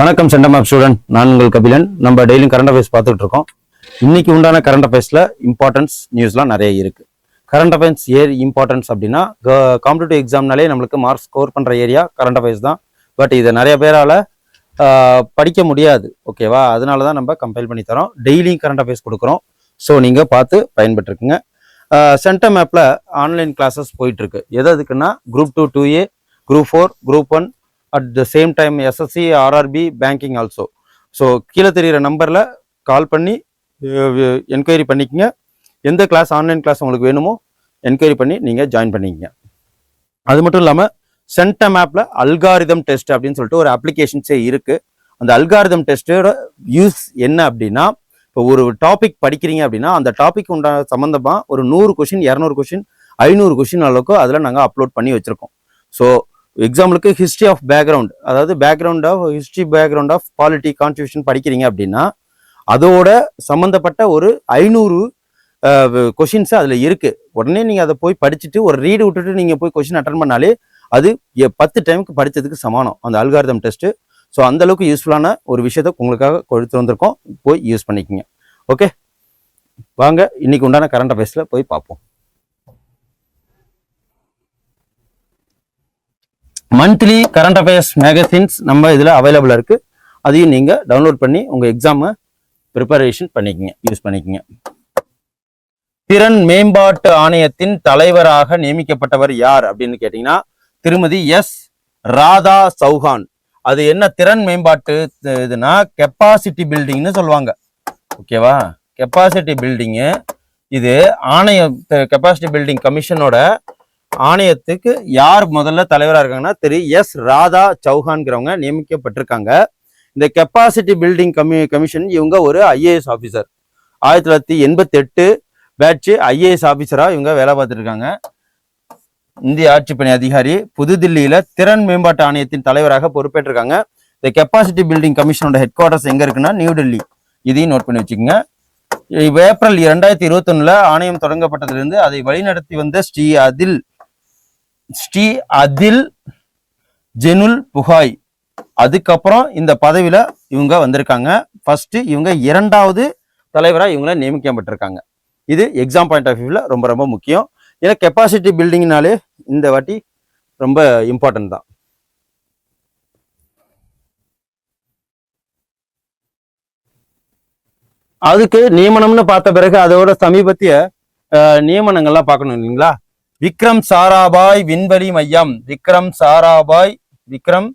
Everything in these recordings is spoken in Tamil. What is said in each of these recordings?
வணக்கம் சென்டம் ஆப் ஸ்டூடெண்ட் நான் உங்கள் கபிலன். நம்ம டெய்லியும் கரண்ட் அஃபேர்ஸ் பார்த்துட்டு இருக்கோம். இன்னைக்கு உண்டான கரண்ட் அஃபேர்ஸ்ல இம்பார்ட்டன்ஸ் நியூஸ்லாம் நிறைய இருக்கு. கரண்ட் அஃபேர்ஸ் ஏ இம்பார்ட்டன்ஸ் அப்படின்னா காம்படிட்டிவ் எக்ஸாம்னாலே நம்மளுக்கு மார்க் ஸ்கோர் பண்ற ஏரியா கரண்ட் அஃபேர்ஸ் தான். பட் இதை நிறைய பேரால படிக்க முடியாது. ஓகேவா அதனால தான் நம்ம கம்பைல் பண்ணி தரோம். டெய்லியும் கரண்ட் அஃபேர்ஸ் கொடுக்குறோம். ஸோ நீங்கள் பார்த்து பயன்பெற்றுக்குங்க. சென்டம் மேப்பில் ஆன்லைன் கிளாஸஸ் போயிட்டுருக்கு. எது அதுக்குன்னா group two two A group four group one at the same time SSC RRB banking also so கீழே தெரிகிற நம்பரில் கால் பண்ணி என்கொயரி பண்ணிக்கங்க. எந்த கிளாஸ் ஆன்லைன் கிளாஸ் உங்களுக்கு வேணுமோ என்கொயரி பண்ணி நீங்கள் ஜாயின் பண்ணிக்கங்க. அது மட்டும் இல்லாமல் சென்டம் ஆப்பில் அல்காரிதம் டெஸ்ட் அப்படின்னு சொல்லிட்டு ஒரு அப்ளிகேஷன்ஸே இருக்குது அந்த அல்காரிதம் டெஸ்ட்டோட யூஸ் என்ன அப்படின்னா இப்போ ஒரு டாபிக் படிக்கிறீங்க அப்படின்னா அந்த டாபிக் உண்டான சம்மந்தமாக ஒரு நூறு கொஷின் இரநூறு கொஷின் ஐநூறு கொஷின் அளவுக்கு அதில் நாங்கள் அப்லோட் பண்ணி வச்சுருக்கோம். ஸோ எக்ஸாம்பிளுக்கு ஹிஸ்ட்ரி ஆஃப் பேக்ரவுண்ட் அதாவது background of history background of polity constitution படிக்கிறீங்க அப்படின்னா அதோட சம்மந்தப்பட்ட ஒரு ஐநூறு கொஷின்ஸ் அதில் இருக்குது உடனே நீங்கள் அதை போய் படிச்சுட்டு ஒரு ரீடு விட்டுட்டு நீங்கள் போய் கொஷின் அட்டன் பண்ணாலே அது எ- பத்து டைமுக்கு படித்ததுக்கு சமானம். அந்த அல்காரிதம் டெஸ்ட்டு ஸோ அந்த அளவுக்கு யூஸ்ஃபுல்லான ஒரு விஷயத்த உங்களுக்காக கொடுத்து வந்திருக்கோம். போய் யூஸ் பண்ணிக்கோங்க. ஓகே வாங்க இன்னைக்கு உண்டான கரண்ட் அஃபேர்ஸில் போய் பார்ப்போம். மந்த்லி கரண்ட் அஃபேர்ஸ் மேகசின்ஸ் நம்ம இதில் அவைலபிளாக இருக்குது அதையும் நீங்கள் டவுன்லோட் பண்ணி உங்கள் எக்ஸாமை ப்ரிப்பரேஷன் பண்ணிக்கிங்க யூஸ் பண்ணிக்கிங்க. திறன் மேம்பாட்டு ஆணையத்தின் தலைவராக நியமிக்கப்பட்டவர் யார் அப்படின்னு கேட்டிங்கன்னா திருமதி எஸ் ராதா சௌஹான். அது என்ன திறன் மேம்பாட்டு இதுனா கெப்பாசிட்டி பில்டிங்னு சொல்லுவாங்க. ஓகேவா கெப்பாசிட்டி பில்டிங்கு இது ஆணைய கெப்பாசிட்டி பில்டிங் கமிஷனோட ஆணையத்துக்கு யார் முதல்ல தலைவராக இருக்காங்கன்னா திரு எஸ் ராதா சௌஹான்கிறவங்க நியமிக்கப்பட்டிருக்காங்க. இந்த கெப்பாசிட்டி பில்டிங் கமி கமிஷன் இவங்க ஒரு ஐஏஎஸ் ஆஃபீஸர் ஆயிரத்தி தொள்ளாயிரத்தி எண்பத்தெட்டு பேட்ச் ஐஏஎஸ் ஆஃபீஸராக இவங்க வேலை பார்த்துட்ருக்காங்க இந்திய ஆட்சிப்பணி அதிகாரி புதுதில்லியில திறன் மேம்பாட்டு ஆணையத்தின் தலைவராக பொறுப்பேற்றிருக்காங்க. இந்த கெப்பாசிட்டி பில்டிங் கமிஷனோட ஹெட் குவார்டர்ஸ் எங்க இருக்குன்னா நியூ டெல்லி இதையும் நோட் பண்ணி வச்சுக்கோங்க. ஏப்ரல் இரண்டாயிரத்தி இருபத்தொன்னுல ஆணையம் தொடங்கப்பட்டதிலிருந்து அதை வழிநடத்தி வந்த ஸ்ரீ அதில் ஸ்ரீ அதில் ஜெனுல் புகாய். அதுக்கப்புறம் இந்த பதவியில இவங்க வந்திருக்காங்க. ஃபர்ஸ்ட் இவங்க இரண்டாவது தலைவராக இவங்கள நியமிக்கப்பட்டிருக்காங்க. இது எக்ஸாம் பாயிண்ட் ஆஃப் வியூவில் ரொம்ப ரொம்ப முக்கியம். ஏன்னா கெப்பாசிட்டி பில்டிங்னாலே இந்த வாட்டி ரொம்ப இம்பார்ட்டன்ட் தான். அதுக்கு நியமனம்னு பார்த்த பிறகு அதோட சமீபத்திய நியமனங்கள்லாம் பார்க்கணும் இல்லைங்களா? விக்ரம் சாராபாய் விண்வெளி மையம். விக்ரம் சாராபாய் விக்ரம்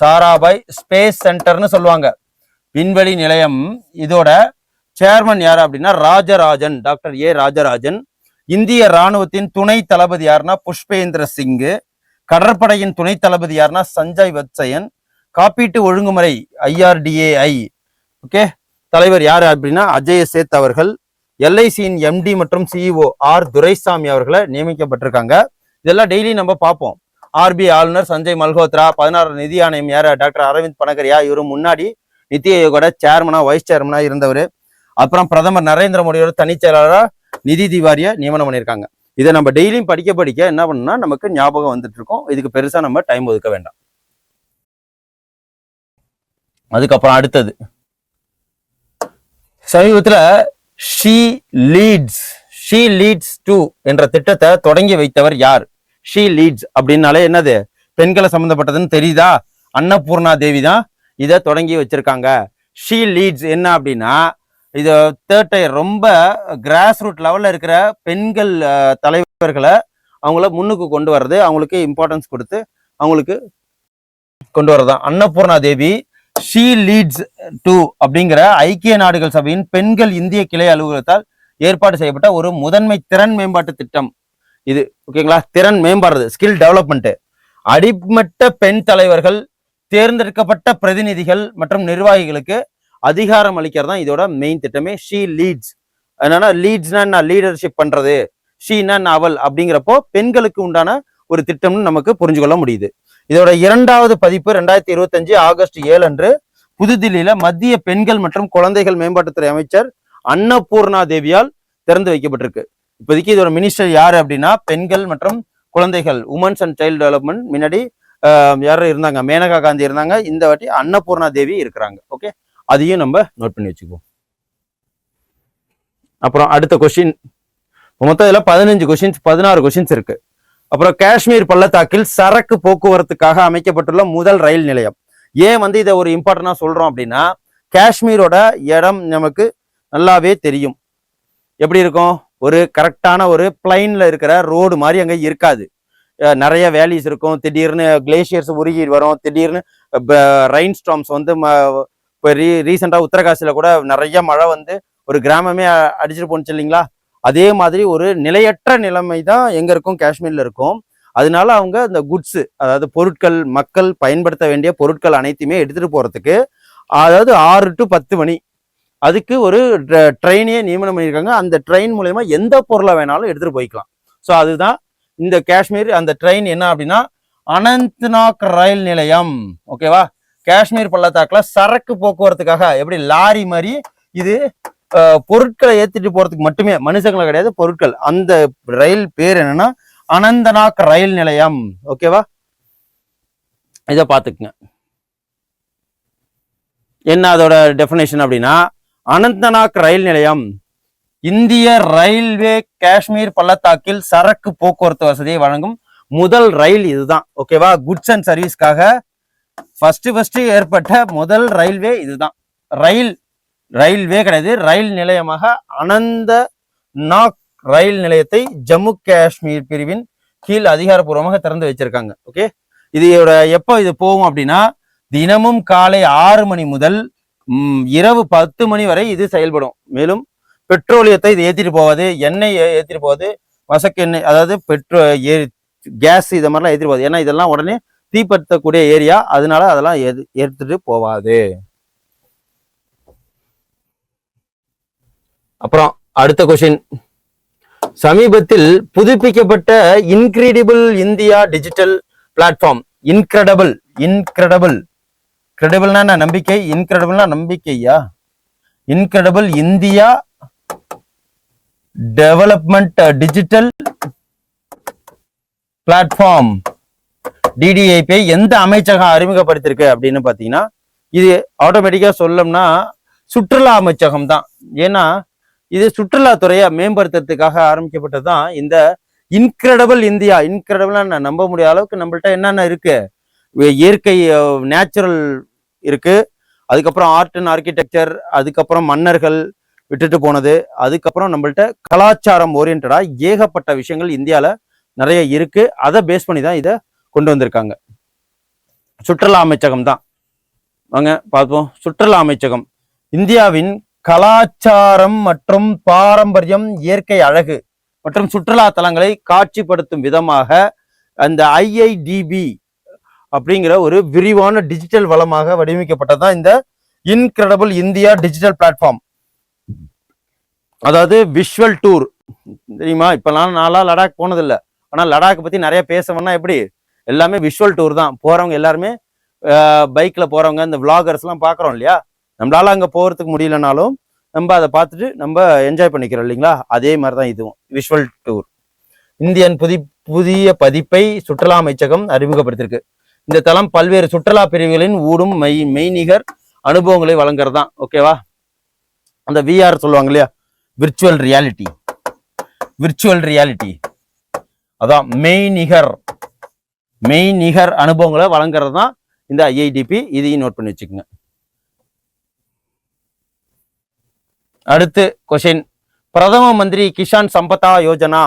சாராபாய் ஸ்பேஸ் சென்டர்னு சொல்லுவாங்க. விண்வெளி நிலையம். இதோட சேர்மன் யார் அப்படின்னா ராஜராஜன் டாக்டர் ஏ ராஜராஜன். இந்திய ராணுவத்தின் துணை தளபதி யாருன்னா புஷ்பேந்திர சிங்கு கடற்படையின் துணை தளபதி யாருன்னா சஞ்சய் வத்சயன் காப்பீட்டு ஒழுங்குமுறை ஐஆர்டிஏஐ ஓகே தலைவர் யார் அப்படின்னா அஜய சேத் அவர்கள் எல்ஐசியின் எம்டி மற்றும் சிஇஓ ஆர் துரைசாமி அவர்களை நியமிக்கப்பட்டிருக்காங்க. இதெல்லாம் டெய்லி நம்ம பார்ப்போம். ஆர்பி ஆளுநர் சஞ்சய் மல்ஹோத்ரா பதினாறு நிதி ஆணையம் யார்? டாக்டர் அரவிந்த் பனகரியா இவரும் முன்னாடி நித்தி ஆயோகோட சேர்மனா வைஸ் சேர்மனா இருந்தவர். அப்புறம் பிரதமர் நரேந்திர மோடியோட தனிச் செயலாளராக நிதி திவாரியா நியமனம் பண்ணியிருக்காங்க இதை நம்ம டெய்லியும் படிக்க படிக்க என்ன பண்ணணும்னா நமக்கு ஞாபகம் வந்துட்டு இருக்கோம் இதுக்கு பெருசா நம்ம டைம் ஒதுக்க வேண்டாம். அதுக்கப்புறம் அடுத்தது. சமீபத்துல she leads she leads two என்ற திட்டத்தை தொடங்கி வைத்தவர் யார்? ஷீ லீட்ஸ் அப்படின்னாலே என்னது? பெண்களை சம்மந்தப்பட்டதுன்னு தெரியுதா? அன்னபூர்ணா தேவி தான் இதை தொடங்கி வச்சிருக்காங்க. ஷீ லீட்ஸ் என்ன அப்படின்னா இது தேர்ட் ரொம்ப கிராஸ் ரூட் லெவலில் இருக்கிற பெண்கள் தலைவர்களை அவங்கள முன்னுக்கு கொண்டு வர்றது அவங்களுக்கு இம்பார்ட்டன்ஸ் கொடுத்து அவங்களுக்கு கொண்டு வரதான் Annapurna Devi she leads to அப்படிங்கிற ஐக்கிய நாடுகள் சபையின் பெண்கள் இந்திய கிளை அலுவலகத்தால் ஏற்பாடு செய்யப்பட்ட ஒரு முதன்மை திறன் மேம்பாட்டு திட்டம். இது ஓகேங்களா திறன் மேம்பாடுறது ஸ்கில் டெவலப்மெண்ட்டு அடிமட்ட பெண் தலைவர்கள் தேர்ந்தெடுக்கப்பட்ட பிரதிநிதிகள் மற்றும் நிர்வாகிகளுக்கு அதிகாரம் அளிக்கிறது தான் இதோட மெயின் திட்டமே ஷீ லீட்ஸ் என்னன்னா லீட்ஸ்னா என்ன? லீடர்ஷிப் பண்றது. ஷீனா அவள் அப்படிங்கிறப்போ பெண்களுக்கு உண்டான ஒரு திட்டம்னு நமக்கு புரிஞ்சுக்கொள்ள முடியுது. இதோட இரண்டாவது பதிப்பு ரெண்டாயிரத்தி இருபத்தஞ்சு ஆகஸ்ட் ஏழு அன்று புதுதில்லியில மத்திய பெண்கள் மற்றும் குழந்தைகள் மேம்பாட்டுத்துறை அமைச்சர் அன்னபூர்ணா தேவியால் திறந்து வைக்கப்பட்டிருக்கு. இப்போதைக்கு இதோட மினிஸ்டர் யாரு அப்படின்னா பெண்கள் மற்றும் குழந்தைகள் உமன்ஸ் அண்ட் சைல்டு டெவலப்மெண்ட் முன்னாடி ஆஹ், யாரும் இருந்தாங்க? மேனகா காந்தி இருந்தாங்க. இந்த வாட்டி அன்னபூர்ணா தேவி இருக்கிறாங்க. ஓகே அதையும் நம்ம நோட் பண்ணி வச்சுக்குவோம். அப்புறம் அடுத்த கொஸ்டின் மொத்தம் இதில் பதினஞ்சு கொஷின்ஸ் பதினாறு கொஷின்ஸ் இருக்கு. அப்புறம் காஷ்மீர் பள்ளத்தாக்கில் சரக்கு போக்குவரத்துக்காக அமைக்கப்பட்டுள்ள முதல் ரயில் நிலையம். ஏன் வந்து இதை ஒரு இம்பார்ட்டண்டாக சொல்கிறோம் அப்படின்னா காஷ்மீரோட இடம் நமக்கு நல்லாவே தெரியும். எப்படி இருக்கும்? ஒரு கரெக்டான ஒரு பிளைனில் இருக்கிற ரோடு மாதிரி அங்கே இருக்காது. நிறைய வேலிஸ் இருக்கும். திடீர்னு கிளேஷியர்ஸ் உருகி வரும். திடீர்னு ரெயின் ஸ்டாம்ஸ் வந்து ம- இப்போ ரீ ரீசெண்டாக உத்தரகாசியில் கூட நிறைய மழை வந்து ஒரு கிராமமே அடிச்சுட்டு அடிச்சிட்டு போணுச்சு இல்லைங்களா? அதே மாதிரி ஒரு நிலையற்ற நிலைமை தான் எங்கே இருக்கும்? காஷ்மீரில் இருக்கும். அதனால அவங்க இந்த குட்ஸு அதாவது பொருட்கள் மக்கள் பயன்படுத்த வேண்டிய பொருட்கள் அனைத்தையுமே எடுத்துகிட்டு போகிறதுக்கு அதாவது ஆறு டு பத்து மணி அதுக்கு ஒரு ட்ரெயினையே நியமனம் பண்ணியிருக்காங்க. அந்த ட்ரெயின் மூலயமா எந்த பொருளை வேணாலும் எடுத்துகிட்டு போய்க்கலாம். ஸோ அதுதான் இந்த காஷ்மீர் அந்த ட்ரெயின் என்ன அப்படின்னா அனந்த்நாக் ரயில் நிலையம். ஓகேவா காஷ்மீர் பள்ளத்தாக்குல சரக்கு போக்குவரத்துக்காக எப்படி லாரி மாதிரி இது பொருட்களை ஏத்திட்டு போறதுக்கு மட்டுமே மனுஷங்களை கிடையாது பொருட்கள். அந்த ரயில் பேர் என்னன்னா அனந்தநாக் ரயில் நிலையம். ஓகேவா? இதை பார்த்துக்குங்க. என்ன அதோட டெஃபினேஷன் அப்படின்னா அனந்தநாக் ரயில் நிலையம். இந்திய ரயில்வே காஷ்மீர் பள்ளத்தாக்கில் சரக்கு போக்குவரத்து வசதியை வழங்கும் முதல் ரயில் இதுதான். ஓகேவா? குட்ஸ் அண்ட் சர்வீஸ்க்காக ஃபஸ்ட்டு ஃபஸ்ட்டு ஏற்பட்ட முதல் ரயில்வே இதுதான். ரயில் ரயில்வே கிடையாது. ரயில் நிலையமாக அனந்த நாக் ரயில் நிலையத்தை ஜம்மு காஷ்மீர் பிரிவின் கீழ் அதிகாரப்பூர்வமாக திறந்து வச்சிருக்காங்க. ஓகே இதோட எப்போ இது போகும் அப்படின்னா தினமும் காலை ஆறு மணி முதல் இரவு பத்து மணி வரை இது செயல்படும். மேலும் பெட்ரோலியத்தை இது ஏற்றிட்டு போவாது எண்ணெய் ஏற்றிட்டு போவது போவாது வசக்கெண்ணெய் அதாவது பெட்ரோ ஏ கேஸ் இதை மாதிரிலாம் ஏற்றிட்டு போகுது. ஏன்னா இதெல்லாம் உடனே தீப்படுத்தக்கூடிய ஏரியா அதனால அதெல்லாம் எது எடுத்துட்டு போவாது. அப்புறம் அடுத்த கொஷின் சமீபத்தில் புதுப்பிக்கப்பட்ட incredible India digital platform incredible incredible கிரெடிபிள்னா என்ன? நம்பிக்கை? இன்கிரெடிபிள்னா நம்பிக்கையா? Incredible India development digital platform DDIP எந்த அமைச்சகம் அறிமுகப்படுத்திருக்கு அப்படின்னு பார்த்தீங்கன்னா இது ஆட்டோமேட்டிக்காக சொல்லணும்னா சுற்றுலா அமைச்சகம் தான். ஏன்னா இது சுற்றுலாத்துறையை மேம்படுத்துறதுக்காக ஆரம்பிக்கப்பட்டது தான் இந்த இன்கிரெடிபிள் இந்தியா. இன்கிரெடிபிளா நம்ப முடியாத அளவுக்கு நம்மள்ட்ட என்னென்ன இருக்கு? இயற்கை நேச்சுரல் இருக்கு. அதுக்கப்புறம் ஆர்ட் அண்ட் ஆர்கிடெக்சர் அதுக்கப்புறம் மன்னர்கள் விட்டுட்டு போனது. அதுக்கப்புறம் நம்மள்ட்ட கலாச்சாரம் ஓரியன்டாக ஏகப்பட்ட விஷயங்கள் இந்தியாவில் நிறைய இருக்கு. அதை பேஸ் பண்ணி தான் இதை கொண்டு வந்திருக்காங்க. சுற்றுலா அமைச்சகம் தான். வாங்க பார்ப்போம். சுற்றுலா அமைச்சகம். இந்தியாவின் கலாச்சாரம் மற்றும் பாரம்பரியம் இயற்கை அழகு மற்றும் சுற்றுலா தலங்களை காட்சிப்படுத்தும் விதமாக அந்த ஐஐடிபி அப்படிங்கிற ஒரு விரிவான டிஜிட்டல் வளமாக வடிவமைக்கப்பட்டதுதான் இந்த இன்கிரெடபிள் இந்தியா டிஜிட்டல் பிளாட்ஃபார்ம். அதாவது விஷுவல் டூர். தெரியுமா? இப்பெல்லாம் நான்லாம் லடாக் போனதில்லை. ஆனால் லடாக் பத்தி நிறைய பேசணும்னா எப்படி? எல்லாமே விஷுவல் டூர் தான். போகிறவங்க எல்லாருமே பைக்கில் போகிறவங்க இந்த விளாகர்ஸ்லாம் பார்க்குறோம் இல்லையா? நம்மளால் அங்கே போகிறதுக்கு முடியலனாலும் நம்ம அதை பார்த்துட்டு நம்ம என்ஜாய் பண்ணிக்கிறோம் இல்லைங்களா? அதே மாதிரி தான் இதுவும் விஷுவல் டூர் இந்தியன் புதி புதிய பதிப்பை சுற்றுலா அமைச்சகம் அறிமுகப்படுத்தியிருக்கு. இந்த தளம் பல்வேறு சுற்றுலா பிரிவுகளின் ஊடும் மெய் மெய்நிகர் அனுபவங்களை வழங்குறது தான். ஓகேவா அந்த விஆர் சொல்லுவாங்க இல்லையா? விர்ச்சுவல் ரியாலிட்டி விர்ச்சுவல் ரியாலிட்டி அதான் மெய்நிகர். மெய்நிகர் அனுபவங்களை வழங்குறது தான் இந்த ஐஐடிபி இதையும் நோட் பண்ணி வச்சுக்கோங்க. அடுத்து கொஷின் பிரதம மந்திரி கிஷான் சம்பதா யோஜனா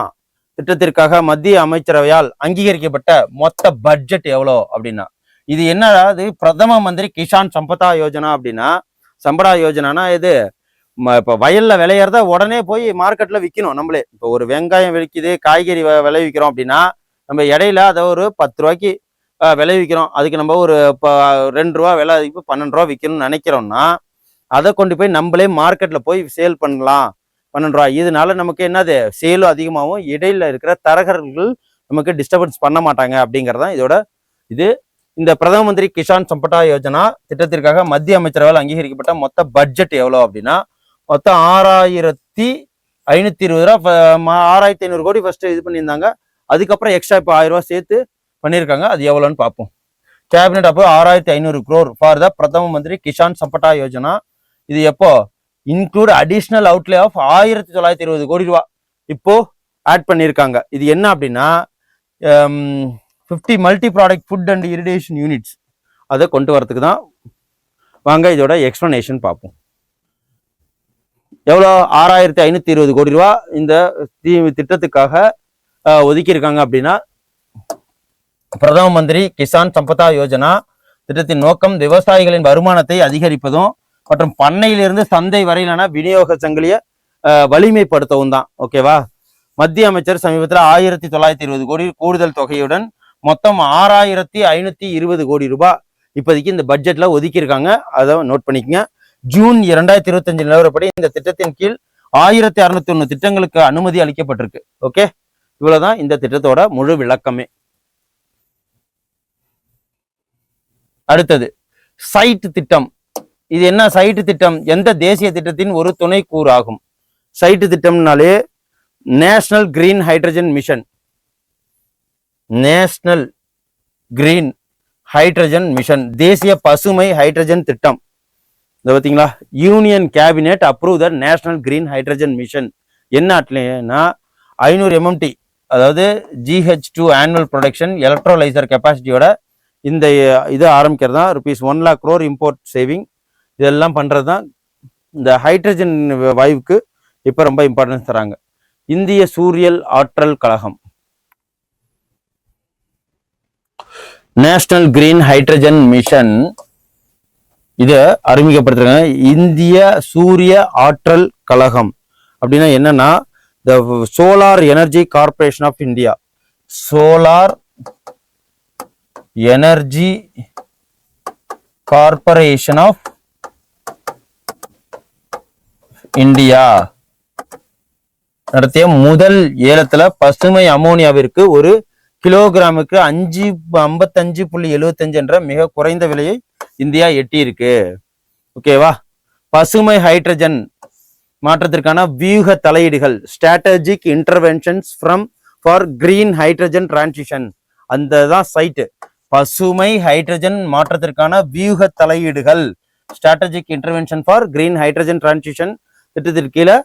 திட்டத்திற்காக மத்திய அமைச்சரவையால் அங்கீகரிக்கப்பட்ட மொத்த பட்ஜெட் எவ்வளோ அப்படின்னா இது என்ன அதாவது பிரதம மந்திரி கிஷான் சம்பதா யோஜனா அப்படின்னா சம்படா யோஜனானா இது இப்போ வயல்ல விளையிறத உடனே போய் மார்க்கெட்ல விற்கணும் நம்மளே. இப்போ ஒரு வெங்காயம் விற்கிது காய்கறி வ- விளைவிக்கிறோம் அப்படின்னா நம்ம இடையில அதை ஒரு பத்து ரூபாய்க்கு விளைவிக்கிறோம் அதுக்கு நம்ம ஒரு ப- ரெண்டு ரூபா விலை இப்போ பன்னெண்டு ரூபா விற்கணும்னு நினைக்கிறோம்னா அதை கொண்டு போய் நம்மளே மார்க்கெட்ல போய் சேல் பண்ணலாம். பன்னெண்டு ரூபா. இதனால நமக்கு என்னது? சேலும் அதிகமாகவும் இடையில இருக்கிற தரகர்கள் நமக்கு டிஸ்டர்பன்ஸ் பண்ண மாட்டாங்க அப்படிங்கிறதான் இதோட இது. இந்த பிரதம மந்திரி கிஷான் சம்பட்டா யோஜனா திட்டத்திற்காக மத்திய அமைச்சரவால் அங்கீகரிக்கப்பட்ட மொத்த பட்ஜெட் எவ்வளோ அப்படின்னா மொத்தம் ஆறாயிரத்தி ஐநூற்றி இருபது ரூபா. ஆறாயிரத்தி ஐநூறு கோடி ஃபர்ஸ்ட் இது பண்ணியிருந்தாங்க. அதுக்கப்புறம் எக்ஸ்ட்ரா இப்போ ஆயிரம் ரூபா சேர்த்து பண்ணியிருக்காங்க. அது எவ்வளோன்னு பார்ப்போம். கேபினெட் அப்போ ஆறாயிரத்தி ஐநூறு க்ரோர் ஃபார் த பிரதம மந்திரி கிஷான் சம்பட்டா யோஜனா. இது எப்போ? இன்க்ளூட் அடிஷ்னல் அவுட்லே ஆஃப் ஆயிரத்தி தொள்ளாயிரத்தி இருபது கோடி ரூபா. இப்போ ஆட் பண்ணியிருக்காங்க. இது என்ன அப்படின்னா fifty multi product food and irradiation units அதை கொண்டு வரதுக்கு தான் வாங்க இதோட எக்ஸ்ப்ளனேஷன் பார்ப்போம். எவ்வளோ? ஆறாயிரத்தி ஐநூற்றி இருபது கோடி ரூபா. இந்த தி- திட்டத்துக்காக ஒதுக்கியிருக்காங்க அப்படின்னா பிரதம மந்திரி கிசான் சம்பதா யோஜனா திட்டத்தின் நோக்கம் விவசாயிகளின் வருமானத்தை அதிகரிப்பதும் மற்றும் பண்ணையிலிருந்து சந்தை வரையிலான விநியோக சங்கிலியை வலிமைப்படுத்தவும் தான். ஓகேவா? மத்திய அமைச்சர் சமீபத்தில் ஆயிரத்தி தொள்ளாயிரத்தி இருபது கோடி கூடுதல் தொகையுடன் மொத்தம் ஆறாயிரத்தி ஐநூத்தி இருபது கோடி ரூபாய் இப்போதைக்கு இந்த பட்ஜெட்ல ஒதுக்கியிருக்காங்க. அதை நோட் பண்ணிக்கங்க. ஜூன் இரண்டாயிரத்தி இருபத்தஞ்சு நிலவரப்படி இந்த திட்டத்தின் கீழ் ஆயிரத்தி அறுநூத்தி ஒன்று திட்டங்களுக்கு அனுமதி அளிக்கப்பட்டிருக்கு. ஓகே? இவ்வளவுதான் இந்த திட்டத்தோட முழு விளக்கமே. அடுத்தது சைட் திட்டம். இது என்ன சைட்டு திட்டம்? எந்த தேசிய திட்டத்தின் ஒரு துணை கூறாகும் site திட்டம்னாலே national green hydrogen mission. National green hydrogen mission. தேசிய பசுமை ஹைட்ரஜன் திட்டம். இந்த பார்த்தீங்களா? Union cabinet approve the national green hydrogen mission. என்ன ஆட்லேனா ஐநூறு எம்எம்டி அதாவது GH two annual production electrolyser கெப்பாசிட்டியோட இந்த இது ஆரம்பிக்கிறது தான் rupees one lakh crore import saving இதெல்லாம் பண்ணுறது தான் இந்த ஹைட்ரஜன் வாயுவுக்கு இப்போ ரொம்ப இம்பார்ட்டன்ஸ் தராங்க. இந்திய சூரியல் ஆற்றல் கழகம். நேஷனல் கிரீன் ஹைட்ரஜன் மிஷன் இதை அறிமுகப்படுத்துறாங்க இந்திய சூரிய ஆற்றல் கழகம். அப்படின்னா என்னன்னா the solar energy corporation of India solar energy corporation of India நடத்திய முதல் ஏலத்துல பசுமை அமோனியாவிற்கு ஒரு கிலோகிராமுக்கு அஞ்சு ஐம்பத்தஞ்சு புள்ளி எழுவத்தஞ்சு என்ற மிக குறைந்த விலையை இந்தியா எட்டியிருக்கு. ஓகேவா பசுமை ஹைட்ரஜன் மாற்றத்திற்கான வியூக தலையீடுகள் strategic interventions from for green hydrogen transition அந்த தான் சைட்டு பசுமை ஹைட்ரஜன் மாற்றத்திற்கான வியூக தலையீடுகள் strategic intervention for green hydrogen transition திட்டத்திற்கு கீழே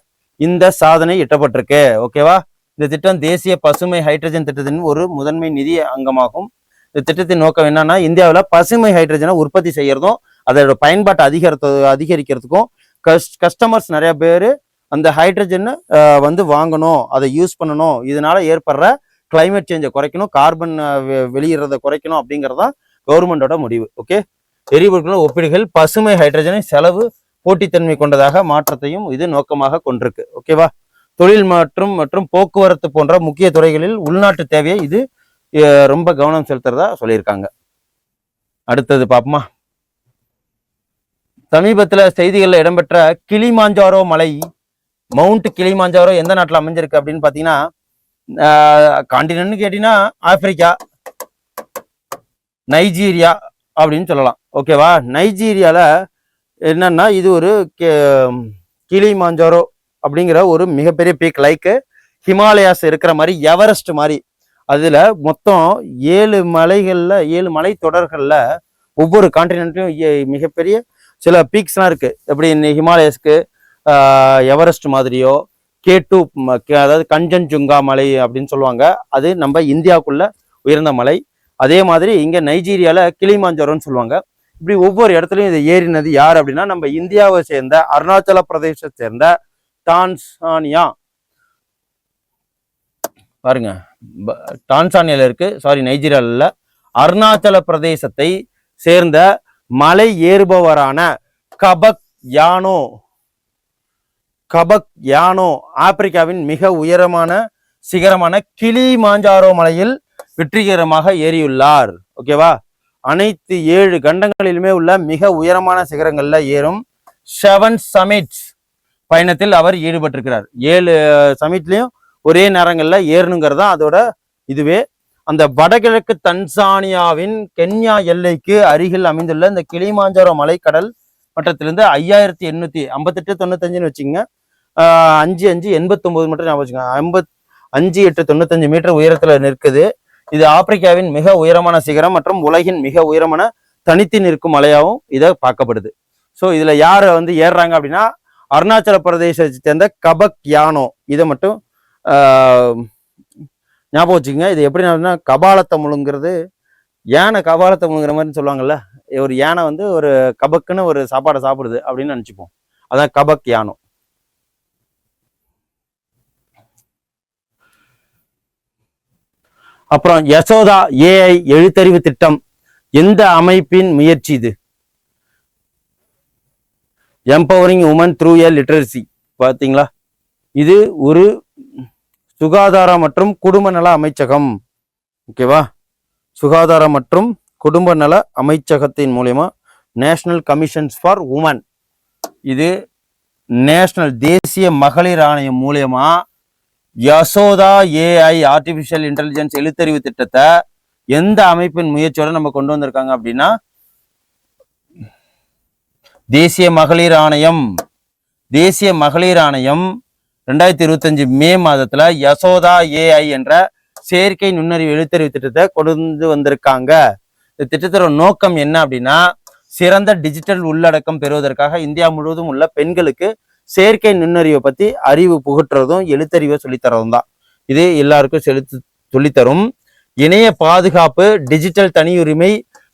இந்த சாதனை எட்டப்பட்டிருக்கு. ஓகேவா இந்த திட்டம் தேசிய பசுமை ஹைட்ரஜன் திட்டத்தின் ஒரு முதன்மை நிதி அங்கமாகும். இந்த திட்டத்தின் நோக்கம் என்னன்னா இந்தியாவில் பசுமை ஹைட்ரஜனை உற்பத்தி செய்யறதும் அதோட பயன்பாட்டை அதிகரித்து அதிகரிக்கிறதுக்கும் கஸ் கஸ்டமர்ஸ் நிறைய பேர் அந்த ஹைட்ரஜனை வந்து வாங்கணும் அதை யூஸ் பண்ணணும். இதனால ஏற்படுற கிளைமேட் சேஞ்சை குறைக்கணும் கார்பன் வெளியிடுறதை குறைக்கணும் அப்படிங்கிறது தான் கவர்மெண்டோட முடிவு. ஓகே எரிபொருட்களோட ஒப்பீடுகள் பசுமை ஹைட்ரஜனை செலவு போட்டித்தன்மை கொண்டதாக மாற்றத்தையும் இது நோக்கமாக கொண்டிருக்கு. ஓகேவா தொழில் மற்றும் மற்றும் போக்குவரத்து போன்ற முக்கிய துறைகளில் உள்நாட்டு தேவையை இது ரொம்ப கவனம் செலுத்துறதா சொல்லியிருக்காங்க. அடுத்தது பாப்போமா சமீபத்தில் செய்திகளில் இடம்பெற்ற கிளிமாஞ்சாரோ மலை மவுண்ட் கிளிமாஞ்சாரோ எந்த நாட்டில் அமைஞ்சிருக்கு அப்படின்னு பார்த்தீங்கன்னா காண்டினு கேட்டீங்கன்னா ஆப்பிரிக்கா நைஜீரியா அப்படின்னு சொல்லலாம். ஓகேவா நைஜீரியாவில் என்னன்னா இது ஒரு கிளிமாஞ்சாரோ அப்படிங்கிற ஒரு மிகப்பெரிய பீக் லைக் ஹிமாலயாஸ் இருக்கிற மாதிரி எவரெஸ்ட் மாதிரி. அதில் மொத்தம் ஏழு மலைகளில் ஏழு மலை தொடர்களில் ஒவ்வொரு காண்டினென்ட்லையும் மிகப்பெரிய சில பீக்ஸ்லாம் இருக்கு. எப்படி இந்த ஹிமாலயஸ்க்கு எவரெஸ்ட் மாதிரியோ கே டூ அதாவது கஞ்சன்ஜுங்கா மலை அப்படின்னு சொல்லுவாங்க. அது நம்ம இந்தியாவுக்குள்ள உயர்ந்த மலை. அதே மாதிரி இங்கே நைஜீரியாவில் கிளிமாஞ்சோரம்னு சொல்லுவாங்க. இப்படி ஒவ்வொரு இடத்துலையும் இது ஏறினது யார் அப்படின்னா நம்ம இந்தியாவை சேர்ந்த அருணாச்சல பிரதேசத்தை சேர்ந்த டான்சானியா. பாருங்க. டான்சானியாவில் டான்சானியால இருக்கு. சாரி நைஜீரியால அருணாச்சல பிரதேசத்தை சேர்ந்த மலை ஏறுபவரான கபக் யானோ. கபக் யானோ ஆப்பிரிக்காவின் மிக உயரமான சிகரமான கிளி மாஞ்சாரோ மலையில் வெற்றிகரமாக ஏறியுள்ளார். ஓகேவா அனைத்து ஏழு கண்டங்களிலுமே உள்ள மிக உயரமான சிகரங்கள்ல ஏறும் செவன் சமிட்ஸ் பயணத்தில் அவர் ஈடுபட்டிருக்கிறார். ஏழு சமிட்லையும் ஒரே நேரங்களில் ஏறணுங்கிறது தான் அதோட இதுவே அந்த வடகிழக்கு தன்சானியாவின் கென்யா எல்லைக்கு அருகில் அமைந்துள்ள இந்த கிளிமாஞ்சாரோ மலைக்கடல் மட்டத்திலிருந்து ஐயாயிரத்தி எண்ணூத்தி ஐம்பத்தெட்டு தொண்ணூத்தஞ்சுன்னு வச்சுங்க அஞ்சு அஞ்சு எண்பத்தொன்பது மட்டும் ஞாபகம் வச்சுக்கோங்க. ஐம்பத் அஞ்சு எட்டு தொண்ணூத்தஞ்சு மீட்டர் உயரத்துல நிற்குது. இது ஆப்பிரிக்காவின் மிக உயரமான சிகரம் மற்றும் உலகின் மிக உயரமான தனித்து நிற்கும் மலையாகவும் இதை பார்க்கப்படுது. ஸோ இதுல யார் வந்து ஏறுறாங்க அப்படின்னா அருணாச்சல பிரதேசத்தை சேர்ந்த கபக் யானோ இதை மட்டும் ஆஹ், ஞாபகம் வச்சுக்கோங்க. இது எப்படி நடந்ததுன்னா கபாலத்தை முழுங்கிறது யானை கபாலத்தை முழுங்குற மாதிரி சொல்லுவாங்கல்ல ஒரு யானை வந்து ஒரு கபக்குன்னு ஒரு சாப்பாடை சாப்பிடுது அப்படின்னு நினச்சிப்போம். அதான் கபக் யானம் அப்புறம் யசோதா ஏஐ எழுத்தறிவு திட்டம். எந்த அமைப்பின் முயற்சி இது? Empowering women through a literacy பார்த்தீங்களா? இது ஒரு சுகாதார மற்றும் குடும்ப நல அமைச்சகம். ஓகேவா? சுகாதார மற்றும் குடும்ப நல அமைச்சகத்தின் மூலயமா நேஷனல் கமிஷன்ஸ் ஃபார் உமன் இது நேஷனல் தேசிய மகளிர் ஆணையம் மூலயமா யசோதா ஏஐ ஆர்டிஃபிஷியல் இன்டெலிஜென்ஸ் எழுத்தறிவு திட்டத்தை எந்த அமைப்பின் முயற்சியோட நம்ம கொண்டு வந்திருக்காங்க அப்படின்னா தேசிய மகளிர் ஆணையம். தேசிய மகளிர் ஆணையம் ரெண்டாயிரத்தி இருபத்தஞ்சு மே மாதத்துல யசோதா ஏஐ என்ற செயற்கை நுண்ணறிவு எழுத்தறிவு திட்டத்தை கொண்டு வந்திருக்காங்க. இந்த திட்டத்தோட நோக்கம் என்ன அப்படின்னா சிறந்த டிஜிட்டல் உள்ளடக்கம் பெறுவதற்காக இந்தியா முழுவதும் உள்ள பெண்களுக்கு செயற்கை நுண்ணறிவை பத்தி அறிவு புகட்டுறதும் எழுத்தறிவை சொல்லித்தரதும் தான் இது எல்லாருக்கும் செலுத்து சொல்லித்தரும். இணைய பாதுகாப்பு டிஜிட்டல் தனியுரிமை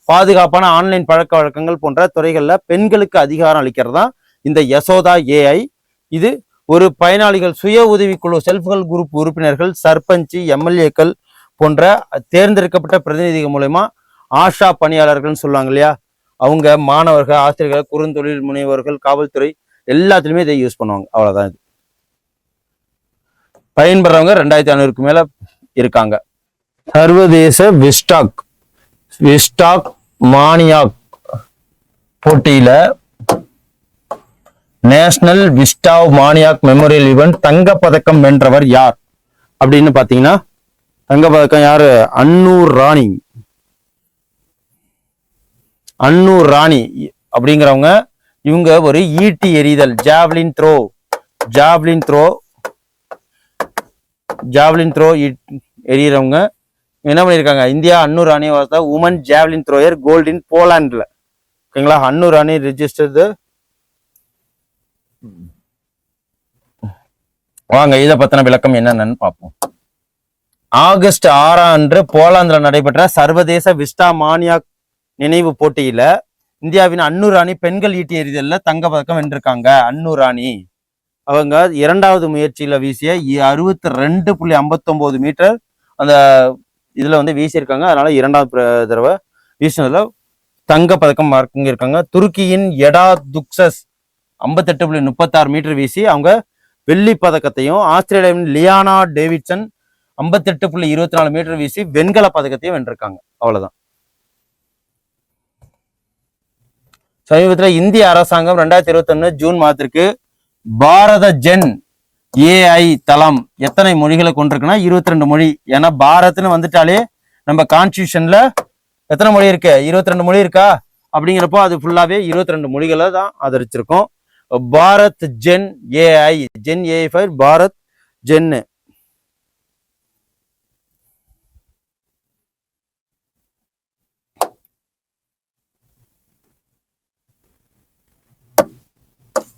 பாதுகாப்பான ஆன்லைன் பழக்க வழக்கங்கள் போன்ற துறைகளில் பெண்களுக்கு அதிகாரம் அளிக்கிறது தான் இந்த யசோதா ஏஐ இது ஒரு பயனாளிகள் சுய உதவிக்குழு செல்ஃப் ஹெல்ப் குரூப் உறுப்பினர்கள் சர்பஞ்ச் எம்எல்ஏக்கள் போன்ற தேர்ந்தெடுக்கப்பட்ட பிரதிநிதிகள் மூலயமா ஆஷா பணியாளர்கள்னு சொல்லுவாங்க இல்லையா? அவங்க மாணவர்கள் ஆசிரியர்கள் குறுந்தொழில் முனைவோர்கள் காவல்துறை எல்லாத்துலேயுமே இதை யூஸ் பண்ணுவாங்க. அவ்வளோதான் இது. பயன்படுறவங்க ரெண்டாயிரத்தி ஐநூறுக்கு மேலே இருக்காங்க. சர்வதேச விஸ்டாக் விஸ்டாக் மானியாக் போட்டியில நேஷனல் விஸ்டாவ் மானியாக் மெமோரியல் ஈவென்ட் தங்க பதக்கம் வென்றவர் யார்? அப்படின்னு பார்த்தீங்கன்னா தங்க பதக்கம் யாரு? அன்னூர் ராணி. அன்னூர் ராணி அப்படிங்கிறவங்க இவங்க ஒரு ஈட்டி எறிதல் javelin throw javelin throw javelin throw எறிகிறவங்க என்ன பண்ணியிருக்காங்க? India Annu Rani was women javelin thrower கோல்டின் போலாண்டில் ஓகேங்களா? அன்னூர் ராணி ரிஜிஸ்டர்டு வாங்க இதை பத்தின விளக்கம் என்னென்னு பார்ப்போம். ஆகஸ்ட் ஆறாம் அன்று போலாந்துல நடைபெற்ற சர்வதேச விஸ்டா மானியா நினைவு போட்டியில இந்தியாவின் அன்னு ராணி பெண்கள் ஈட்டி எறிதல்ல தங்க பதக்கம் வென்றிருக்காங்க. அன்னு ராணி. அவங்க இரண்டாவது முயற்சியில வீசிய அறுபத்தி ரெண்டு புள்ளி ஐம்பத்தொன்பது மீட்டர் அந்த இதுல வந்து வீசியிருக்காங்க. அதனால இரண்டாவது தடவை வீசினதுல தங்க பதக்கம் வாங்கியிருக்காங்க துருக்கியின் எடா துக்சஸ் ஐம்பத்தெட்டு புள்ளி முப்பத்தாறு மீட்டர் வீசி அவங்க வெள்ளி பதக்கத்தையும் ஆஸ்திரேலியாவின் லியானா டேவிட்சன் ஐம்பத்தெட்டு புள்ளி இருபத்தி நாலு மீட்டர் வீசி வெண்கல பதக்கத்தையும் வென்றிருக்காங்க. அவ்வளவுதான். சமீபத்தில் இந்திய அரசாங்கம் ரெண்டாயிரத்தி இருபத்தொன்னு ஜூன் மாதத்திற்கு பாரத ஜென் ஏஐ தளம் எத்தனை மொழிகளை கொண்டிருக்குன்னா இருபத்தி ரெண்டு மொழி. ஏன்னா பாரத்னு வந்துட்டாலே நம்ம கான்ஸ்டியூஷன்ல எத்தனை மொழி இருக்கு? இருபத்தி ரெண்டு மொழி இருக்கா? அப்படிங்கிறப்போ அது ஃபுல்லாவே இருபத்தி ரெண்டு மொழிகளை தான் ஆதரிச்சிருக்கோம். Bharat Gen AI Gen AI five Bharat Gen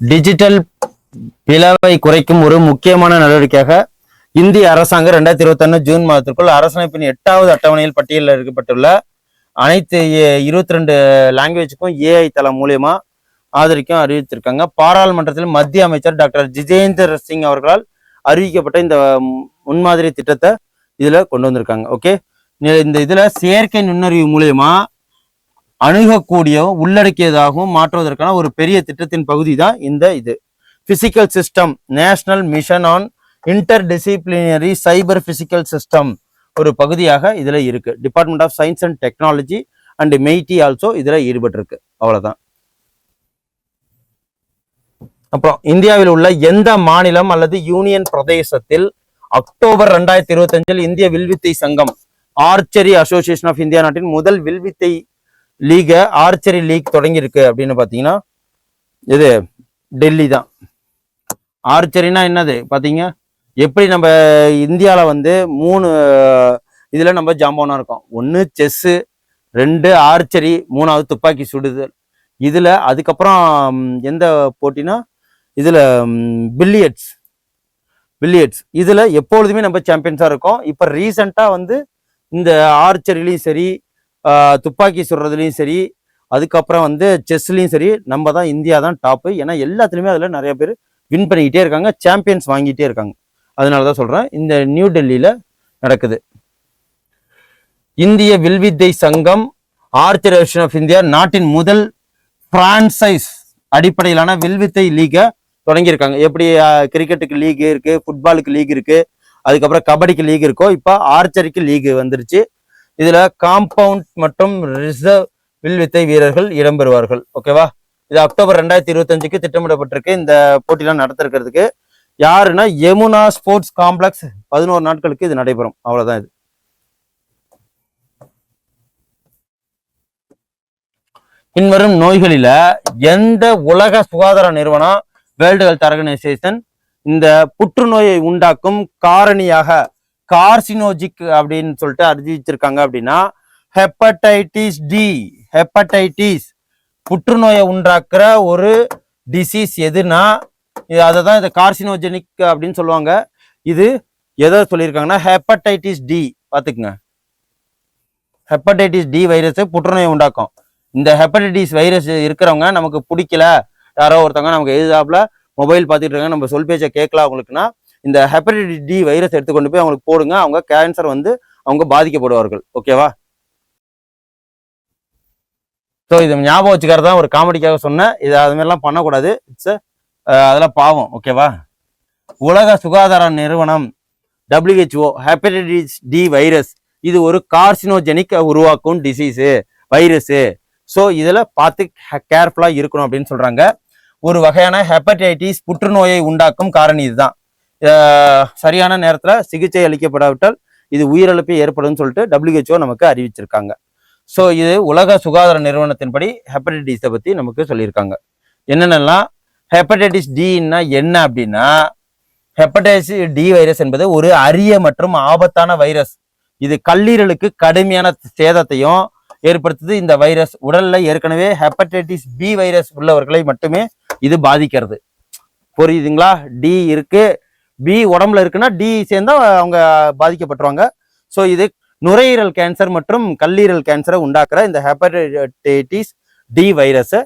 digital பிளவை குறைக்கும் ஒரு முக்கியமான நடவடிக்கையாக இந்திய அரசாங்கம் ரெண்டாயிரத்தி இருபத்தொன்னு ஜூன் மாதத்திற்குள் அரசமைப்பின் எட்டாவது அட்டவணையில் பட்டியலில் இருக்கப்பட்டுள்ள அனைத்து இருபத்தி ரெண்டு லாங்குவேஜுக்கும் ஏஐ தளம் மூலியமா ஆதரிக்கும் அறிவித்திருக்காங்க. பாராளுமன்றத்தில் மத்திய அமைச்சர் டாக்டர் ஜிதேந்திர சிங் அவர்களால் அறிவிக்கப்பட்ட இந்த முன்மாதிரி திட்டத்தை இதுல கொண்டு வந்திருக்காங்க. ஓகே? இந்த இதுல செயற்கை நுண்ணறிவு மூலியமா அணுகக்கூடிய உள்ளடக்கியதாகவும் மாற்றுவதற்கான ஒரு பெரிய திட்டத்தின் பகுதி தான் இந்த இது. Physical system national mission on interdisciplinary cyber physical system ஒரு பகுதியாக இதுல இருக்கு. Department of science and technology and MeitY also இதுல ஈடுபட்டிருக்கு. அவ்வளவுதான். அப்புறம் இந்தியாவில் உள்ள எந்த மாநிலம் அல்லது யூனியன் பிரதேசத்தில் அக்டோபர் ரெண்டாயிரத்தி இருபத்தஞ்சில் இந்திய வில்வித்தை சங்கம் ஆர்ச்சரி அசோசியேஷன் ஆஃப் இந்தியா நாட்டின் முதல் வில்வித்தை லீக ஆர்ச்சரி லீக் தொடங்கி இருக்கு அப்படின்னு பாத்தீங்கன்னா இது டெல்லி தான். ஆர்ச்சரினா என்னது? பாத்தீங்க எப்படி நம்ம இந்தியாவில் வந்து மூணு இதுல நம்ம ஜாம்பவானா இருக்கோம். ஒன்று செஸ்ஸு ரெண்டு ஆர்ச்சரி மூணாவது துப்பாக்கி சுடுதல். இதுல அதுக்கப்புறம் எந்த போட்டினா இதில் பில்லியட்ஸ் பில்லியட்ஸ் இதில் எப்பொழுதுமே நம்ம சாம்பியன்ஸாக இருக்கோம். இப்போ ரீசண்டாக வந்து இந்த ஆர்ச்சரிலையும் சரி துப்பாக்கி சுடுறதுலையும் சரி அதுக்கப்புறம் வந்து செஸ்லையும் சரி நம்ம தான் இந்தியா தான் டாப்பு ஏன்னா எல்லாத்துலேயுமே அதில் நிறைய பேர் வின் பண்ணிக்கிட்டே இருக்காங்க சாம்பியன்ஸ் வாங்கிட்டே இருக்காங்க. அதனால தான் சொல்கிறேன் இந்த நியூ டெல்லியில் நடக்குது. இந்திய வில்வித்தை சங்கம் ஆர்ச்சரி அசோசியேஷன் ஆஃப் இந்தியா நாட்டின் முதல் பிரான்சைஸ் அடிப்படையிலான வில்வித்தை லீகை தொடங்கியிருக்காங்க. எப்படி கிரிக்கெட்டுக்கு லீக் இருக்கு ஃபுட்பாலுக்கு லீக் இருக்கு அதுக்கப்புறம் கபடிக்கு லீக் இருக்கோ இப்போ ஆர்ச்சரிக்கு லீக் வந்துருச்சு. இதுல காம்பவுண்ட் மற்றும் ரிசர்வ் வில்வித்தை வீரர்கள் இடம்பெறுவார்கள். ஓகேவா இது அக்டோபர் ரெண்டாயிரத்தி இருபத்தஞ்சுக்கு திட்டமிடப்பட்டிருக்கு. இந்த போட்டிலாம் நடத்திருக்கிறதுக்கு யாருன்னா யமுனா ஸ்போர்ட்ஸ் காம்ப்ளெக்ஸ் பதினோரு நாட்களுக்கு இது நடைபெறும். அவ்வளவுதான் இது. பின்வரும் நோய்களில எந்த உலக சுகாதார நிறுவனம் வேர்ல்டு ஹெல்த் ஆர்கனைசேஷன் இந்த புற்றுநோயை உண்டாக்கும் காரணியாக கார்சினோஜிக் அப்படின்னு சொல்லிட்டு அறிவிச்சிருக்காங்க அப்படின்னா ஹெப்படைட்டிஸ் டி ஹெப்படைட்டிஸ். புற்றுநோயை உண்டாக்குற ஒரு டிசீஸ் எதுனா அதை தான் இது கார்சினோஜெனிக் அப்படின்னு சொல்லுவாங்க. இது எதை சொல்லியிருக்காங்கன்னா ஹெப்படைட்டிஸ் டி பார்த்துக்குங்க. ஹெப்படைட்டிஸ் டி வைரஸ் புற்றுநோயை உண்டாக்கும். இந்த ஹெப்படைட்டிஸ் வைரஸ் இருக்கிறவங்க நமக்கு பிடிக்கல யாரோ ஒருத்தவங்க நமக்கு எதிர்த்தாப்புல மொபைல் பார்த்துட்டு இருக்காங்க. நம்ம சொல் பேச்சை கேட்கலாம் அவங்களுக்குன்னா இந்த ஹெப்படைட்டிஸ் டி வைரஸ் எடுத்து கொண்டு போய் அவங்களுக்கு போடுங்க. அவங்க கேன்சர் வந்து அவங்க பாதிக்கப்படுவார்கள். ஓகேவா ஸோ இது ஞாபகம் வச்சுக்கிறது தான் ஒரு காமெடிக்காக சொன்னேன். இது அதுமாரிலாம் பண்ணக்கூடாது. இட்ஸ் அதெல்லாம் பாவம். ஓகேவா உலக சுகாதார நிறுவனம் டபிள்யூஹெச்ஓ ஹெப்படைட்டிஸ் டி வைரஸ் இது ஒரு கார்சினோஜெனிக் உருவாக்கும் டிசீஸு வைரஸு ஸோ இதில் பார்த்து கேர்ஃபுல்லாக இருக்கணும் அப்படின்னு சொல்கிறாங்க ஒரு வகையான ஹெப்படைட்டிஸ் புற்றுநோயை உண்டாக்கும் காரணி இதுதான். சரியான நேரத்தில் சிகிச்சை அளிக்கப்படாவிட்டால் இது உயிரிழப்பு ஏற்படும் சொல்லிட்டு டபிள்யூஹெச்ஓ நமக்கு அறிவிச்சிருக்காங்க. ஸோ இது உலக சுகாதார நிறுவனத்தின்படி ஹெப்படைட்டிஸை பற்றி நமக்கு சொல்லியிருக்காங்க. என்னென்னலாம்? ஹெப்படைட்டிஸ் டின்னா என்ன அப்படின்னா ஹெப்படைட்டிஸ் டி வைரஸ் என்பது ஒரு அரிய மற்றும் ஆபத்தான வைரஸ் இது கல்லீரலுக்கு கடுமையான சேதத்தையும் ஏற்படுத்துது. இந்த வைரஸ் உடல்ல ஏற்கனவே ஹெப்படைட்டிஸ் பி வைரஸ் உள்ளவர்களை மட்டுமே இது பாதிக்கிறது. புரியுதுங்களா? டி இருக்கு. பி உடம்புல இருக்குன்னா டி சேர்ந்தா அவங்க பாதிக்கப்பட்டுருவாங்க. ஸோ இது நுரையீரல் கேன்சர் மற்றும் கல்லீரல் கேன்சரை உண்டாக்குற இந்த ஹெப்படைட்டிஸ் டி வைரஸை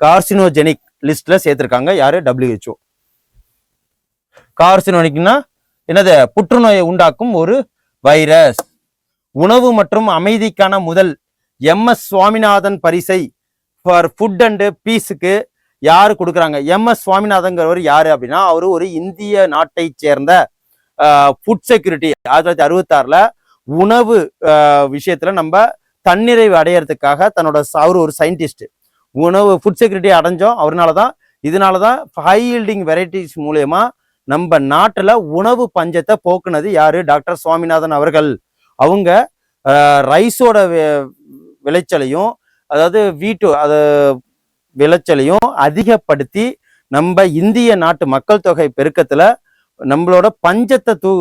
கார்சினோஜெனிக் லிஸ்ட்ல சேர்த்திருக்காங்க. யாரு? டபிள்யூஹெச்ஓ கார்சினோனிக்னா என்னது? புற்றுநோயை உண்டாக்கும் ஒரு வைரஸ் உணவு மற்றும் அமைதிக்கான முதல் எம் எஸ் சுவாமிநாதன் பரிசை ஃபார் ஃபுட் அண்ட் பீஸுக்கு யார் கொடுக்குறாங்க? எம் எஸ் சுவாமிநாதங்கிறவர் யாரு அப்படின்னா அவரு ஒரு இந்திய நாட்டை சேர்ந்த ஃபுட் செக்யூரிட்டி ஆயிரத்தி தொள்ளாயிரத்தி அறுபத்தாறுல உணவு விஷயத்தில் விஷயத்துல நம்ம தன்னிறைவு அடையறதுக்காக தன்னோட அவர் ஒரு சயின்டிஸ்ட் உணவு ஃபுட் செக்யூரிட்டி அடைஞ்சோம். அவர்னால தான் இதனால தான் ஹை ஹீல்டிங் வெரைட்டிஸ் மூலயமா நம்ம நாட்டில் உணவு பஞ்சத்தை போக்குனது யாரு? டாக்டர் சுவாமிநாதன் அவர்கள். அவங்க ரைஸோட விளைச்சலையும் அதாவது வீட்டு அது விளைச்சலையும் அதிகப்படுத்தி நம்ம இந்திய நாட்டு மக்கள் தொகை பெருக்கத்துல நம்மளோட பஞ்சத்தை தூ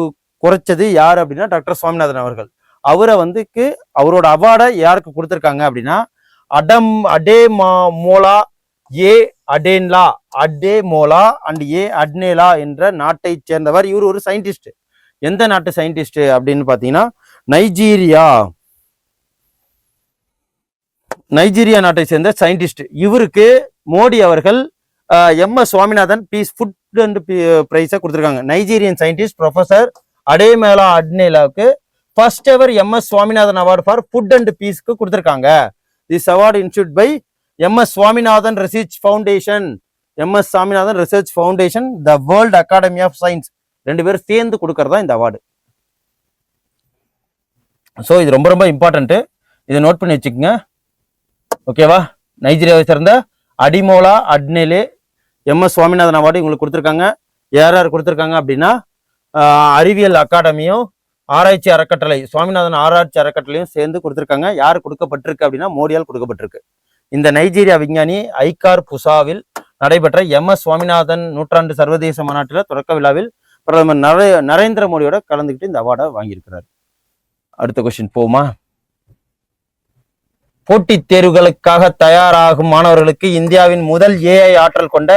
குறைச்சது யார் அப்படின்னா டாக்டர் சுவாமிநாதன் அவர்கள். அவரை வந்துக்கு அவரோட அவார்டை யாருக்கு கொடுத்துருக்காங்க அப்படின்னா அடம் அடே மா மோலா ஏ அடேன்லா அடே மோலா அண்ட் ஏ அட்னேலா என்ற நாட்டை சேர்ந்தவர். இவர் ஒரு சயின்டிஸ்ட் எந்த நாட்டு சயின்டிஸ்ட் அப்படின்னு பார்த்தீங்கன்னா நைஜீரியா. நைஜீரியா நாட்டை சேர்ந்த சயின்டிஸ்ட். இவருக்கு மோடி அவர்கள் M S Swaminathan peace food and பிரைஸை கொடுத்துருக்காங்க. Nigerian scientist professor அடேமேலா அட்னேலாவுக்கு first ever M S Swaminathan award for food and பீஸ்க்கு கொடுத்துருக்காங்க. This award institute by M S Swaminathan research foundation M S Swaminathan research foundation the world academy of science ரெண்டு பேரும் சேர்ந்து கொடுக்கறதா இந்த அவார்டு ஸோ இது ரொம்ப ரொம்ப இம்பார்ட்டன்ட்டு இதை நோட் பண்ணி வச்சுக்கோங்க. ஓகேவா? நைஜீரியாவை சேர்ந்த Adeola Adenle M S Swaminathan award இவங்களுக்கு கொடுத்துருக்காங்க. யார் யார் கொடுத்துருக்காங்க அப்படின்னா அறிவியல் அகாடமியும் ஆராய்ச்சி அறக்கட்டளை சுவாமிநாதன் ஆராய்ச்சி அறக்கட்டளையும் சேர்ந்து கொடுத்துருக்காங்க. யார் கொடுக்கப்பட்டிருக்கு அப்படின்னா மோடியால் கொடுக்கப்பட்டிருக்கு. இந்த நைஜீரியா விஞ்ஞானி ஐகார் புசாவில் நடைபெற்ற எம் எஸ் சுவாமிநாதன் நூற்றாண்டு சர்வதேச மாநாட்டில் தொடக்க விழாவில் பிரதமர் நரே நரேந்திர மோடியோட கலந்துக்கிட்டு இந்த அவார்டை வாங்கியிருக்கிறார். அடுத்த கொஸ்டின் போமா போட்டித் தேர்வுகளுக்காக தயாராகும் மாணவர்களுக்கு இந்தியாவின் முதல் ஏஐ ஆற்றல் கொண்ட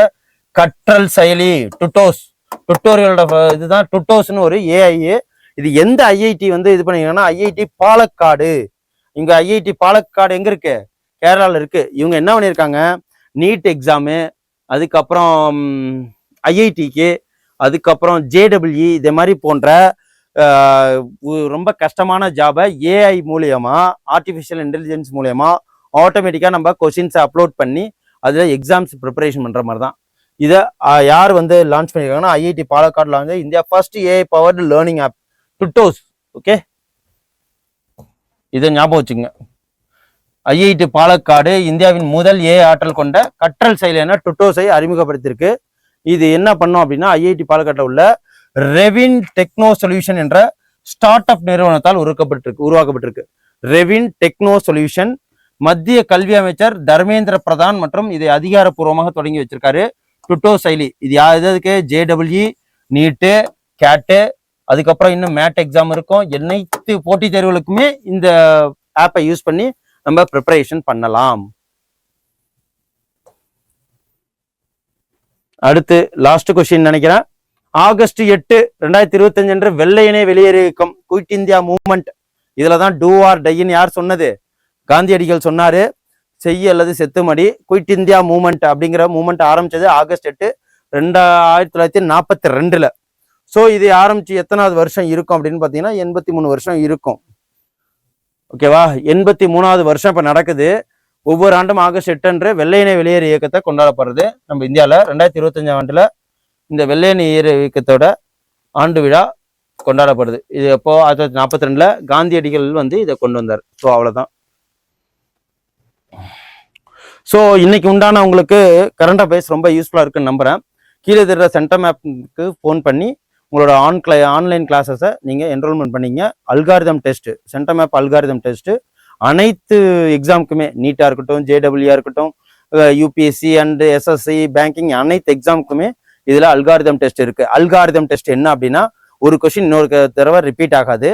கற்றல் செயலி டுட்டோஸ். டுட்டோரியலோட இதுதான் டுட்டோஸ்னு ஒரு ஏஐ இது எந்த ஐஐடி வந்து இது பண்ணிருக்காங்கன்னா ஐஐடி பாலக்காடு. இங்க ஐஐடி பாலக்காடு எங்க இருக்கு? கேரளாவில் இருக்கு. இவங்க என்ன பண்ணியிருக்காங்க நீட் எக்ஸாமு அதுக்கப்புறம் ஐஐடிக்கு அதுக்கப்புறம் ஜேடபிள்இ இதே மாதிரி போன்ற ரொம்ப கஷ்டமான ஜாபை ஏஐ மூலியமாக ஆர்டிஃபிஷியல் இன்டெலிஜென்ஸ் மூலியமாக ஆட்டோமேட்டிக்காக நம்ம கொஷின்ஸை அப்லோட் பண்ணி அதில் எக்ஸாம்ஸ் ப்ரிப்பரேஷன் பண்ணுற மாதிரி தான் இதை யார் வந்து லான்ச் பண்ணியிருக்காங்கன்னா ஐஐடி பாலக்காடில் வந்து India first AI powered learning app Tutos okay இதை ஞாபகம் வச்சுங்க ஐஐடி பாலக்காடு இந்தியாவின் முதல் ஏ ஆற்றல் கொண்ட கற்றல் செயலியான டுட்டோஸை அறிமுகப்படுத்தியிருக்கு. இது என்ன பண்ணோம் அப்படின்னா ஐஐடி பாலக்காட்டில் உள்ள ரெவின் டெக்னோ சொல்யூஷன் என்ற ஸ்டார்ட் அப் நிறுவனத்தால் உருவாக்கப்பட்டிருக்கு உருவாக்கப்பட்டிருக்கு. ரெவின் டெக்னோ சொல்யூஷன் மத்திய கல்வி அமைச்சர் தர்மேந்திர பிரதான் மற்றும் இதை அதிகாரப்பூர்வமாக தொடங்கி வச்சிருக்காரு டுட்டோ சைலி. இது யா எதுக்கு ஜேடபிள்யூ நீட்டு கேட்டு அதுக்கப்புறம் இன்னும் மேட் எக்ஸாம் இருக்கும். அனைத்து போட்டித் தேர்வுகளுக்குமே இந்த ஆப்பை யூஸ் பண்ணி நம்ம ப்ரிப்பரேஷன் பண்ணலாம். அடுத்து லாஸ்ட் கொஸ்டின் நினைக்கிறேன். ஆகஸ்ட் எட்டு ரெண்டாயிரத்தி இருபத்தஞ்சு அன்று வெள்ளையனே வெளியேறு இயக்கம் குயிட் இந்தியா மூவ்மெண்ட். இதில் தான் டூ ஆர் டைன்னு யார் சொன்னது? காந்தியடிகள் சொன்னாரு செய்ய அல்லது செத்துமடி குயிட் இந்தியா மூவ்மெண்ட் அப்படிங்கிற மூவ்மெண்ட் ஆரம்பிச்சது ஆகஸ்ட் எட்டு ரெண்டா ஆயிரத்தி தொள்ளாயிரத்தி நாற்பத்தி ரெண்டுல. ஸோ இது ஆரம்பிச்சு எத்தனாவது வருஷம் இருக்கும் அப்படின்னு பார்த்தீங்கன்னா எண்பத்தி மூணு வருஷம் இருக்கும். ஓகேவா எண்பத்தி மூணாவது வருஷம் இப்போ நடக்குது. ஒவ்வொரு ஆண்டும் ஆகஸ்ட் எட்டு அன்று வெள்ளையனே வெளியேறு இயக்கத்தை கொண்டாடப்படுறது. நம்ம இந்தியாவில் ரெண்டாயிரத்தி இருபத்தஞ்சாம் ஆண்டுல இந்த வெள்ளையணி ஈர இயக்கத்தோட ஆண்டு விழா கொண்டாடப்படுது. இது எப்போ? ஆயிரத்தி தொள்ளாயிரத்தி நாற்பத்தி ரெண்டில் காந்தியடிகள் வந்து இதை கொண்டு வந்தார். ஸோ அவ்வளோதான் ஸோ இன்னைக்கு உண்டான உங்களுக்கு கரண்ட் அஃபேர்ஸ் ரொம்ப யூஸ்ஃபுல்லாக இருக்குன்னு நம்புகிறேன் கீழே தெரிகிற சென்டம் மேப்புக்கு ஃபோன் பண்ணி உங்களோட ஆன் கிளை ஆன்லைன் கிளாஸஸை நீங்கள் என்ரோல்மெண்ட் பண்ணீங்க. Algorithm test centum map algorithm test அனைத்து எக்ஸாமுக்குமே நீட்டாக இருக்கட்டும் ஜேடபிள்யூஆ இருக்கட்டும் யூபிஎஸ்சி அண்டு எஸ்எஸ்சி பேங்கிங் அனைத்து எக்ஸாமுக்குமே இதில் அல்காரிதம் டெஸ்ட் இருக்கு. அல்காரிதம் டெஸ்ட் என்ன அப்படின்னா ஒரு கொஷின் இன்னொரு தடவை ரிப்பீட் ஆகாது.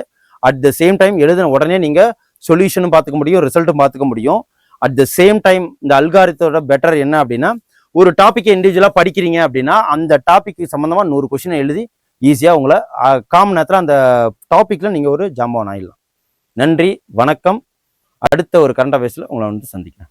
அட் த சேம் டைம் எழுதின உடனே நீங்கள் சொல்யூஷனும் பார்த்துக்க முடியும் ரிசல்ட்டும் பார்த்துக்க முடியும். அட் த சேம் டைம் இந்த அல்காரித்தோட பெட்டர் என்ன அப்படின்னா ஒரு டாப்பிக்கை இண்டிவிஜுவலாக படிக்கிறீங்க அப்படின்னா அந்த டாபிக் சம்மந்தமாக நூறு கொஷினை எழுதி ஈஸியாக உங்களை காமன் நேரத்தில் அந்த டாப்பிக்கில் நீங்கள் ஒரு ஜாம்பவன் ஆயிடலாம். நன்றி வணக்கம். அடுத்த ஒரு கரண்ட் அஃபேர்ஸில் உங்களை வந்து சந்திக்கிறேன்.